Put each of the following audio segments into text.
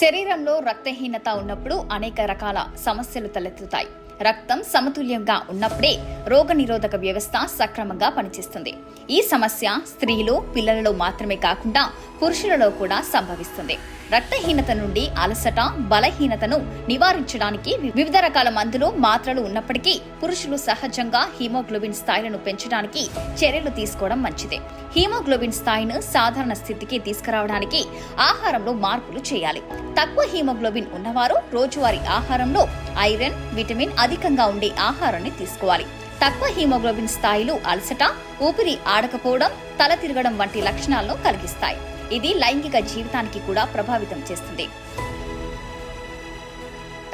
శరీరంలో రక్తహీనత ఉన్నప్పుడు అనేక రకాల సమస్యలు తలెత్తుతాయి. రక్తం సమతుల్యంగా ఉన్నప్పుడే రోగనిరోధక వ్యవస్థ సక్రమంగా పనిచేస్తుంది. ఈ సమస్య స్త్రీలు పిల్లలలో మాత్రమే కాకుండా పురుషులలో కూడా సంభవిస్తుంది. రక్తహీనత నుండి అలసట బలహీనతను నివారించడానికి వివిధ రకాల మందులు మాత్రలు ఉన్నప్పటికీ పురుషులు సహజంగా హీమోగ్లోబిన్ స్థాయిలను పెంచడానికి చర్యలు తీసుకోవడం మంచిదే. హీమోగ్లోబిన్ స్థాయిని సాధారణ స్థితికి తీసుకురావడానికి ఆహారంలో మార్పులు చేయాలి. తక్కువ హీమోగ్లోబిన్ ఉన్నవారు రోజువారీ ఆహారంలో ఐరన్ విటమిన్ అధికంగా ఉండే ఆహారాన్ని తీసుకోవాలి. తక్కువ హీమోగ్లోబిన్ స్థాయిలు అలసట ఊపిరి ఆడకపోవడం తల తిరగడం వంటి లక్షణాలను కలిగిస్తాయి. ఇది లైంగిక జీవితానికి కూడా ప్రభావితం చేస్తుంది.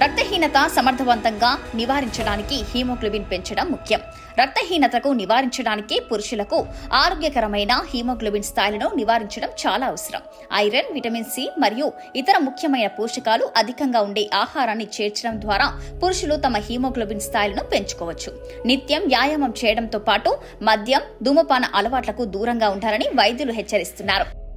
రక్తహీనత సమర్థవంతంగా నివారించడానికి హీమోగ్లోబిన్ పెంచడం ముఖ్యం. రక్తహీనతకు నివారించడానికి పురుషులకు ఆరోగ్యకరమైన హీమోగ్లోబిన్ స్థాయిలను నివారించడం చాలా అవసరం. ఐరన్ విటమిన్ సి మరియు ఇతర ముఖ్యమైన పోషకాలు అధికంగా ఉండే ఆహారాన్ని చేర్చడం ద్వారా పురుషులు తమ హీమోగ్లోబిన్ స్థాయిలను పెంచుకోవచ్చు. నిత్యం వ్యాయామం చేయడంతో పాటు మద్యం ధూమపాన అలవాట్లకు దూరంగా ఉండాలని వైద్యులు హెచ్చరిస్తున్నారు.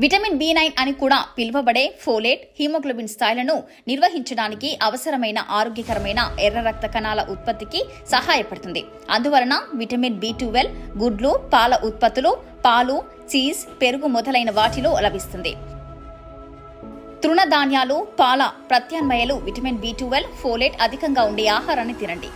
విటమిన్ బి నైన్ అని కూడా పిలువబడే ఫోలేట్ హీమోగ్లోబిన్ స్థాయిలను నిర్వహించడానికి అవసరమైన ఆరోగ్యకరమైన ఎర్ర రక్త కణాల ఉత్పత్తికి సహాయపడుతుంది. అందువలన విటమిన్ బి ట్వెల్వ్ గుడ్లు పాల ఉత్పత్తులు పాలు చీజ్ పెరుగు మొదలైన వాటిలో లభిస్తుంది. తృణధాన్యాలు పాల ప్రత్యామ్నాయాలు విటమిన్ బి ట్వెల్వ్ ఫోలేట్ అధికంగా ఉండే ఆహారాన్ని తినండి.